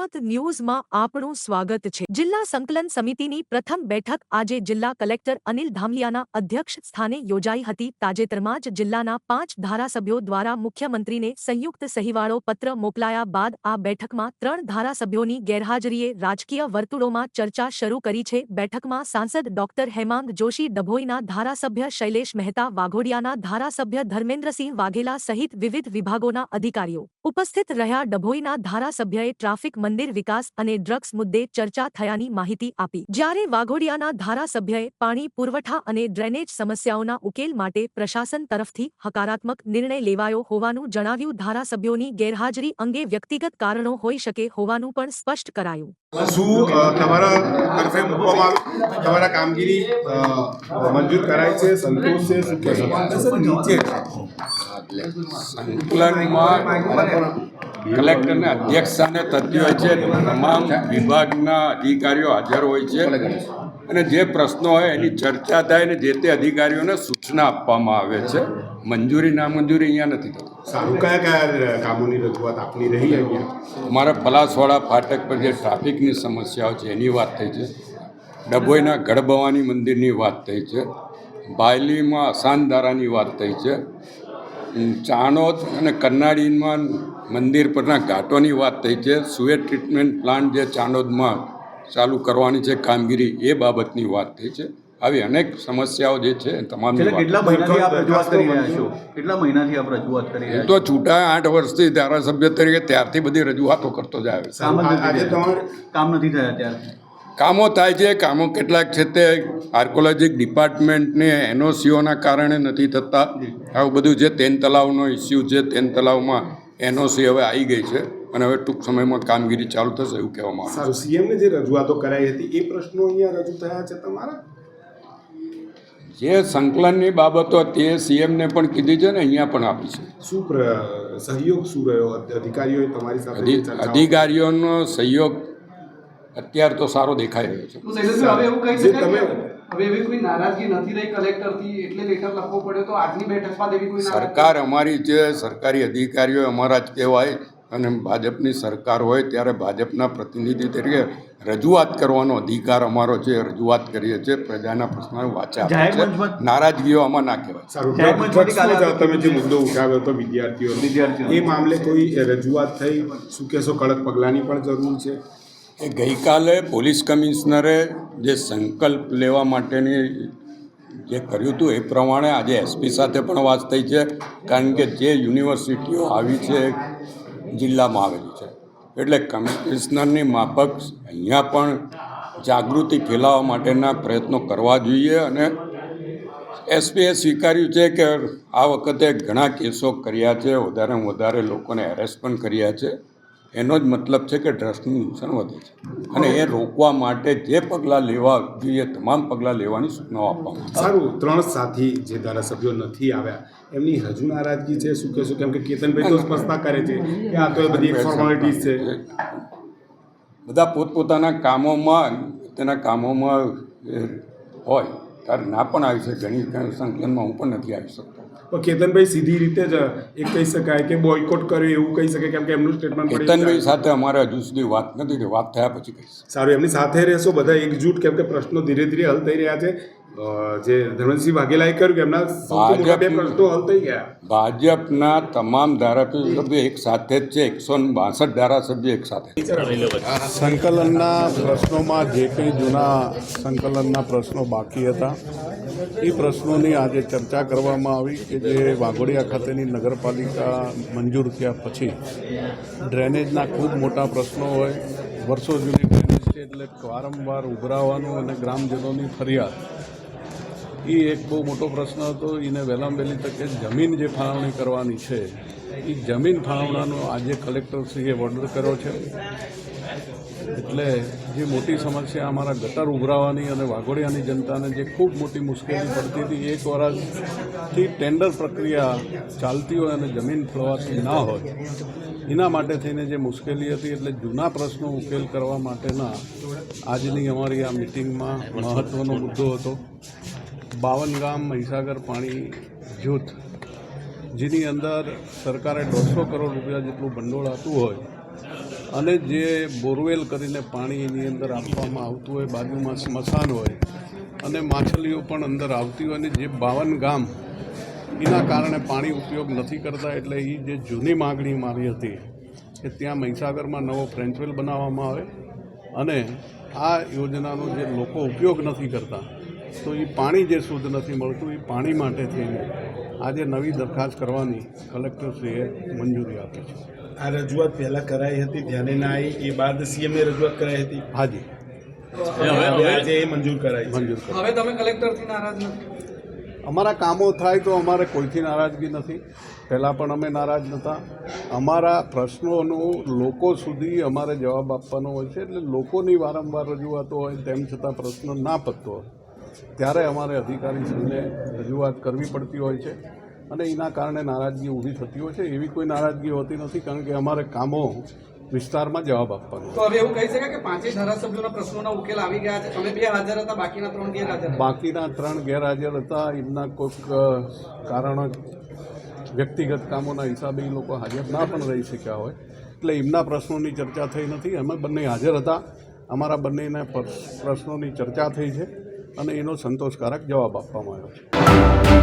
જનમત ન્યૂઝમાં આપણું સ્વાગત છે. જિલ્લા સંકલન સમિતિની પ્રથમ બેઠક આજે જિલ્લા કલેક્ટર અનિલ ધામલિયાના અધ્યક્ષ સ્થાને યોજાઈ હતી. તાજેતરમાં જ જિલ્લાના પાંચ ધારાસભ્યો દ્વારા મુખ્યમંત્રીને સંયુક્ત સહીવાળો પત્ર મોકલાયા બાદ આ બેઠકમાં ત્રણ ધારાસભ્યોની ગેરહાજરીએ રાજકીય વર્તુળોમાં ચર્ચા શરૂ કરી છે. બેઠકમાં સાંસદ ડોક્ટર હેમાંગ જોશી, ડભોઈના ધારાસભ્ય શૈલેષ મહેતા, વાઘોડિયાના ધારાસભ્ય ધર્મેન્દ્રસિંહ વાઘેલા સહિત વિવિધ વિભાગોના અધિકારીઓ ઉપસ્થિત રહ્યા. ડભોઈના ધારાસભ્યએ ટ્રાફિક મંદિર વિકાસ અને ડ્રગ્સ મુદ્દે ચર્ચા થયાની માહિતી આપી. જ્યારે વાઘોડિયાના ધારાસભ્યએ પાણી પુરવઠા અને ડ્રેનેજ સમસ્યાઓના ઉકેલ માટે પ્રશાસન તરફથી હકારાત્મક નિર્ણય લેવાયો હોવાનું જણાવ્યું ધારાસભ્યોની ગેરહાજરી અંગે વ્યક્તિગત કારણો હોઈ શકે હોવાનું પણ સ્પષ્ટ કરાયું. શું તમારા તરફે મૂકવામાં તમારા કામગીરી મંજૂર કરાય છે? સંતોષ છે? શું નીચે સંકલનમાં કલેક્ટરને અધ્યક્ષ સ્થાને થતી હોય છે તમામ વિભાગના અધિકારીઓ હાજર હોય છે. અને જે પ્રશ્નો હોય એની ચર્ચા થાય ને જે તે અધિકારીઓને સૂચના આપવામાં આવે છે. મંજૂરી નામંજૂરી અહીંયા નથી થતી. સારું કયા કયા કામોની રજૂઆત આપની રહી અહીંયા? અમારા પલાસવાડા ફાટક પર જે ટ્રાફિકની સમસ્યાઓ છે એની વાત થઈ છે. ડભોઈના ગઢભવાની મંદિરની વાત થઈ છે. બાયલીમાં અસાનધારાની વાત થઈ છે. ચાણોદ અને કન્નાડીમાં મંદિર પરના ઘાટોની વાત થઈ છે. સુએટ ટ્રીટમેન્ટ પ્લાન્ટ જે ચાણોદમાં ચાલુ કરવાની છે કામગીરી એ બાબતની વાત થઈ છે. આવી અનેક સમસ્યાઓ જે છે તમામ કેટલા મહિનાથી આપ રજૂઆત કરી રહ્યા છો? કેટલા મહિનાથી આપ રજૂઆત કરી રહ્યા તો છૂટા આઠ વર્ષથી ધારાસભ્ય તરીકે ત્યારથી બધી રજૂઆતો કરતો જ આવ્યો. કામ નથી થયા. ત્યારે કામો થાય છે કામો કેટલાક છે તે આર્કોલોજીક ડિપાર્ટમેન્ટને એનઓસીઓના કારણે નથી થતા. આવું બધું જે તેન તલાવનો ઇસ્યુ છે તેન તલાવમાં એનઓસી હવે આવી ગઈ છે અને હવે ટૂંક સમયમાં કામગીરી ચાલુ થશે એવું કહેવામાં આવે સારું સીએમને જે રજૂઆતો કરાઈ હતી એ પ્રશ્નો અહીંયા રજૂ થયા છે તમારા? જે સંકલનની બાબતો તે સીએમને પણ કીધી છે ને અહીંયા પણ આપી છે. શું સહયોગ શું રહ્યો? અધ- અધિકારીઓએ તમારી સાથે અધિકારીઓનો સહયોગ અત્યાર તો સારો દેખાઈ રહ્યો છે. તો શૈલેષભાઈ, હવે એવું કહી જે તમે- હવે એવી કોઈ નારાજગી નથી રહી કલેક્ટરથી એટલે લેટર લખવો પડ્યો તો આજની બેઠક એવી કોઈ સરકાર અમારી જે સરકારી અધિકારીઓ અમારા જ કહેવાય અને ભાજપની સરકાર હોય ત્યારે ભાજપના પ્રતિનિધિ તરીકે રજૂઆત કરવાનો અધિકાર અમારો છે રજૂઆત કરીએ છીએ પ્રજાના પ્રશ્નો વાચા છે. નારાજગીઓ આમાં ના કહેવાય. તમે જે મુદ્દો ઉઠાવ્યો હતો વિદ્યાર્થીઓ. એ મામલે કોઈ રજૂઆત થઈ? શું કહેશો કડક પગલાંની પણ જરૂર છે? એ ગઈકાલે પોલીસ કમિશનરે જે સંકલ્પ લેવા માટેની જે કર્યું હતું એ પ્રમાણે આજે એસપી સાથે પણ વાત થઈ છે, કારણ કે જે યુનિવર્સિટીઓ આવી છે જિલ્લામાં આવેલી છે. એટલે કમિશનરની માફક અહીંયા પણ જાગૃતિ ફેલાવવા માટેના પ્રયત્નો કરવા જોઈએ અને એસપીએ સ્વીકાર્યું છે કે આ વખતે ઘણા કેસો કર્યા છે, વધારેમાં વધારે લોકોને એરેસ્ટ પણ કર્યા છે. એનો જ મતલબ છે કે ડ્રગ્સનું નુકસાન વધે છે. અને એ રોકવા માટે જે પગલાં લેવા જોઈએ તમામ પગલાં લેવાની સૂચનાઓ આપવામાં સારું ત્રણ સાથી જે ધારાસભ્યો નથી આવ્યા એમની હજુ નારાજગી છે? શું કહેશું? કેમ કે કેતનભાઈ તો સ્પષ્ટતા કરે છે કે આ તો બધી ફોર્માલિટીઝ છે. બધા પોતપોતાના કામોમાં તેના કામોમાં હોય ત્યારે ના પણ આવી શકે ઘણી ઘણી સંકલનમાં હું પણ નથી આવી શકતો. પણ કેતનભાઈ સીધી રીતે જ એ કહી શકાય કે બોયકોટ કર્યો એવું કહી શકે કેમ કે એમનું સ્ટેટમેન્ટ કેતનભાઈ સાથે અમારે હજુ સુધી વાત નથી વાત થયા પછી કહીશ. સારું એમની સાથે રહેશો બધા એકજૂટ કેમ કે પ્રશ્નો ધીરે ધીરે હલ થઈ રહ્યા છે. જે ધર્મેન્દ્રસિંહ વાઘેલાએ કર્યું કે એમના મોટા બે પ્રશ્નો હલ થઈ ગયા. ભાજપના તમામ ધારાસભ્યો એક સાથે જ છે એકસો બાસઠ ધારાસભ્યો એક સાથે. સંકલનના પ્રશ્નોમાં જે કંઈ જૂના સંકલનના પ્રશ્નો બાકી હતા એ પ્રશ્નોની આજે ચર્ચા કરવામાં આવી કે જે વાઘોડિયા ખાતેની નગરપાલિકા મંજૂર થયા પછી ડ્રેનેજના ખૂબ મોટા પ્રશ્નો હોય વર્ષો જૂની ડ્રેનેજ છે એટલે વારંવાર ઉભરાવાનું અને ગ્રામજનોની ફરિયાદ. એ એક બહુ મોટો પ્રશ્ન હતો. એને વહેલામ વહેલી તકે જમીન જે ફાળવણી કરવાની છે એ જમીન ફાળવણાનો આજે કલેક્ટરશ્રીએ ઓર્ડર કર્યો છે. એટલે જે મોટી સમસ્યા અમારા ગટર ઉભરાવાની અને વાઘોડિયાની જનતાને જે ખૂબ મોટી મુશ્કેલી પડતી હતી એક વર્ષથી ટેન્ડર પ્રક્રિયા ચાલતી હોય અને જમીન ફળવાતી ના હોય, એના માટે થઈને જે મુશ્કેલી હતી, એટલે જૂના પ્રશ્નો ઉકેલ કરવા માટેના આજની અમારી આ મિટિંગમાં મહત્ત્વનો મુદ્દો હતો. બાવન ગામ મહીસાગર પાણી જૂથ, જેની અંદર સરકારે દોઢસો કરોડ રૂપિયા જેટલું ભંડોળ આપતું હોય અને જે બોરવેલ કરીને પાણી એની અંદર આપવામાં આવતું હોય, બાજુમાં સ્મશાન હોય અને માછલીઓ પણ અંદર આવતી હોય અને જે બાવન ગામ એના કારણે પાણી ઉપયોગ નથી કરતા એટલે એ જે જૂની માગણી મારી હતી કે ત્યાં મહીસાગરમાં નવો ફ્રેન્ચવેલ બનાવવામાં આવે અને આ યોજનાનો જે લોકો ઉપયોગ નથી કરતા તો એ પાણી જે શુદ્ધ નથી મળતું એ પાણી માટે થઈને આજે નવી દરખાસ્ત કરવાની કલેક્ટરશ્રીએ મંજૂરી આપી છે. આ રજૂઆત પહેલાં કરાઈ હતી ધ્યાને ના આવી એ બાદ સીએમએ રજૂઆત કરાઈ હતી. હાજી. આજે એ મંજૂર કરાઈ મંજૂર હવે તમે કલેક્ટરથી નારાજ નથી? અમારા કામો થાય તો અમારે કોઈથી નારાજગી નથી. પહેલાં પણ અમે નારાજ નહોતા અમારા પ્રશ્નોનું લોકો સુધી અમારે જવાબ આપવાનો હોય છે એટલે લોકોની વારંવાર રજૂઆતો હોય તેમ છતાં પ્રશ્ન ના પતતો હોય. ત્યારે અમારે અધિકારીશ્રીને રજૂઆત કરવી પડતી હોય છે અને એના કારણે નારાજગી ઊભી થતી હોય છે. એવી કોઈ નારાજગી હોતી નથી કારણ કે અમારે કામો વિસ્તારમાં જવાબ આપવાનો તો હવે એવું કહી શકાય કે પાંચેય ધારાસભ્યોના પ્રશ્નોના ઉકેલ આવી ગયા છે. તમે બે હાજર હતા બાકીના ત્રણ ગેરહાજર. બાકીના ત્રણ ગેરહાજર હતા. એમના કોઈક કારણ વ્યક્તિગત કામોના હિસાબે એ લોકો હાજર ના પણ રહી શક્યા હોય. એટલે એમના પ્રશ્નોની ચર્ચા થઈ નથી. અમે બંને હાજર હતા. અમારા બંનેના પ્રશ્નોની ચર્ચા થઈ છે. અને એનો સંતોષકારક જવાબ આપવામાં આવ્યો છે.